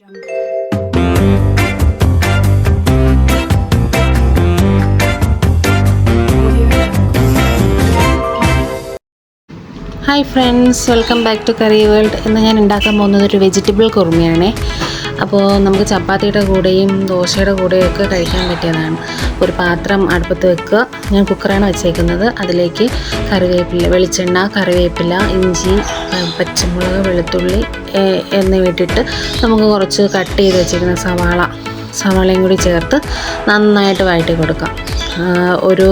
Hi friends welcome back to curry world ഇന്ന് ഞാൻ ഉണ്ടാക്കാൻ പോകുന്നത് ഒരു വെജിറ്റബിൾ കുറുമയാണേ. അപ്പോൾ നമുക്ക് ചപ്പാത്തിയുടെ കൂടെയും ദോശയുടെ കൂടെയും ഒക്കെ കഴിക്കാൻ പറ്റിയതാണ്. ഒരു പാത്രം അടുപ്പത്ത് വെക്കുക. ഞാൻ കുക്കറാണ് വെച്ചേക്കുന്നത്. അതിലേക്ക് കറിവേപ്പില വെളിച്ചെണ്ണ കറിവേപ്പില ഇഞ്ചി പച്ചമുളക് വെളുത്തുള്ളി ഏ- എന്നിവ ഇട്ടിട്ട് നമുക്ക് കുറച്ച് കട്ട് ചെയ്ത് വെച്ചിരിക്കുന്ന സവാള സവാളയും കൂടി ചേർത്ത് നന്നായിട്ട് വഴറ്റി കൊടുക്കാം. ഒരു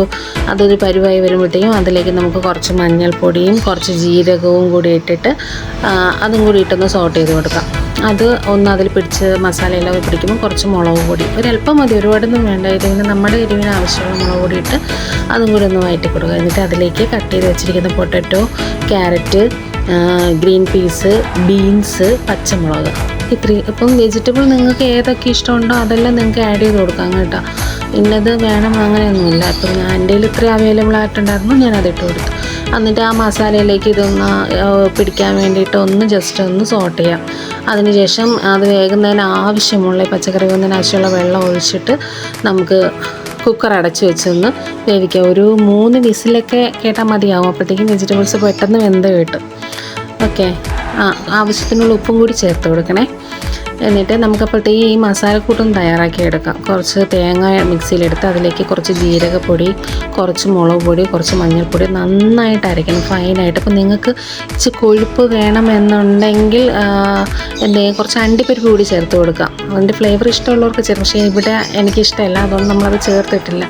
അതൊരു പരുവായി വരുമ്പോഴത്തേക്കും അതിലേക്ക് നമുക്ക് കുറച്ച് മഞ്ഞൾപ്പൊടിയും കുറച്ച് ജീരകവും കൂടി ഇട്ടിട്ട് അതും കൂടി ഇട്ടൊന്ന് സോട്ട് ചെയ്ത് കൊടുക്കാം. അത് ഒന്ന് അതിൽ പിടിച്ച് മസാലയെല്ലാം പിടിക്കുമ്പോൾ കുറച്ച് മുളക് പൊടി. ഒരല്പം മതി ഒരുപാടൊന്നും വേണ്ട. ഇതിന് നമ്മുടെ എരിവിന് ആവശ്യമുള്ള മുളക് പൊടി ഇട്ട് അതും കൂടി ഒന്ന് വഴറ്റി കൊടുക്കുക. എന്നിട്ട് അതിലേക്ക് കട്ട് ചെയ്ത് വെച്ചിരിക്കുന്ന potato carrot green peas beans പച്ചമുളക്. ഇത്രയും. ഇപ്പം വെജിറ്റബിൾ നിങ്ങൾക്ക് ഏതൊക്കെ ഇഷ്ടമുണ്ടോ അതെല്ലാം നിങ്ങൾക്ക് ആഡ് ചെയ്ത് കൊടുക്കാം കേട്ടോ. ഇന്നത് വേണം അങ്ങനെയൊന്നുമില്ല. ഇപ്പം ഞാൻ എന്റെ കയ്യിൽ ഇത്രയും അവൈലബിൾ ആയിട്ടുണ്ടായിരുന്നു ഞാൻ അതിട്ട് കൊടുത്തു. എന്നിട്ട് ആ മസാലയിലേക്ക് ഇതൊന്ന് പിടിക്കാൻ വേണ്ടിയിട്ട് ഒന്ന് ജസ്റ്റ് ഒന്ന് സോട്ട് ചെയ്യാം. അതിനുശേഷം അത് വേകുന്നതിന് ആവശ്യമുള്ള പച്ചക്കറി വേകുന്നതിന് ആവശ്യമുള്ള വെള്ളം ഒഴിച്ചിട്ട് നമുക്ക് കുക്കർ അടച്ച് വെച്ചൊന്ന് വേവിക്കാം. ഒരു മൂന്ന് വിസിലൊക്കെ കേട്ടാൽ മതിയാവും. അപ്പോഴത്തേക്കും വെജിറ്റബിൾസ് പെട്ടെന്ന് വെന്ത് കിട്ടും. ഓക്കെ ആവശ്യത്തിനുള്ള ഉപ്പും കൂടി ചേർത്ത് കൊടുക്കണേ. എന്നിട്ട് നമുക്കപ്പോഴത്തേക്ക് ഈ മസാലക്കൂട്ടും തയ്യാറാക്കി എടുക്കാം. കുറച്ച് തേങ്ങ മിക്സിയിലെടുത്ത് അതിലേക്ക് കുറച്ച് ജീരകപ്പൊടി കുറച്ച് മുളക് പൊടി കുറച്ച് മഞ്ഞൾപ്പൊടി നന്നായിട്ട് അരയ്ക്കണം. ഫൈനായിട്ട് അപ്പോൾ നിങ്ങൾക്ക് ഇച്ചിരി കൊഴുപ്പ് വേണമെന്നുണ്ടെങ്കിൽ എന്തെങ്കിലും കുറച്ച് അണ്ടിപ്പരിപ്പ് കൂടി ചേർത്ത് കൊടുക്കാം അതിന്റെ ഫ്ലേവർ ഇഷ്ടമുള്ളവർക്ക് ചേർക്കും പക്ഷേ ഇവിടെ എനിക്കിഷ്ടമല്ല. അതുകൊണ്ട് നമ്മളത് ചേർത്തിട്ടില്ല.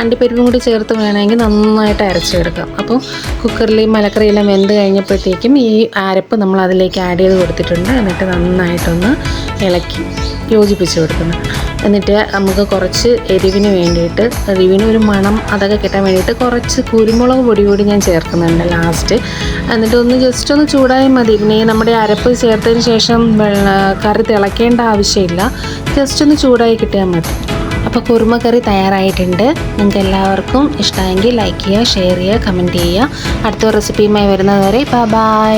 അണ്ടിപ്പരിപ്പും കൂടി ചേർത്ത് വേണമെങ്കിൽ നന്നായിട്ട് അരച്ചെടുക്കാം. അപ്പോൾ കുക്കറിൽ ഈ മലക്കറിയെല്ലാം വെന്ത് കഴിഞ്ഞപ്പോഴത്തേക്കും ഈ അരപ്പ് നമ്മൾ അതിലേക്ക് ആഡ് ചെയ്ത് കൊടുത്തിട്ടുണ്ട്. എന്നിട്ട് നന്നായിട്ടൊന്ന് ഇളക്കി യോജിപ്പിച്ച് കൊടുക്കുന്നു. എന്നിട്ട് നമുക്ക് കുറച്ച് എരിവിന് വേണ്ടിയിട്ട് എരിവിന് ഒരു മണം അതൊക്കെ കിട്ടാൻ വേണ്ടിയിട്ട് കുറച്ച് കുരുമുളക് പൊടി കൂടി ഞാൻ ചേർക്കുന്നുണ്ട് ലാസ്റ്റ് എന്നിട്ട് ഒന്ന് ജസ്റ്റ് ഒന്ന് ചൂടായാൽ മതി. പിന്നെ നമ്മുടെ അരപ്പ് ചേർത്തതിന് ശേഷം കറി തിളക്കേണ്ട ആവശ്യമില്ല. ജസ്റ്റ് ഒന്ന് ചൂടായി കിട്ടിയാൽ മതി. അപ്പോൾ കുറുമക്കറി തയ്യാറായിട്ടുണ്ട്. നിങ്ങൾക്ക് എല്ലാവർക്കും ഇഷ്ടമായെങ്കിൽ ലൈക്ക് ചെയ്യുക ഷെയർ ചെയ്യുക കമന്റ് ചെയ്യുക. അടുത്ത റെസിപ്പിയുമായി വരുന്നത് വരെ ബൈ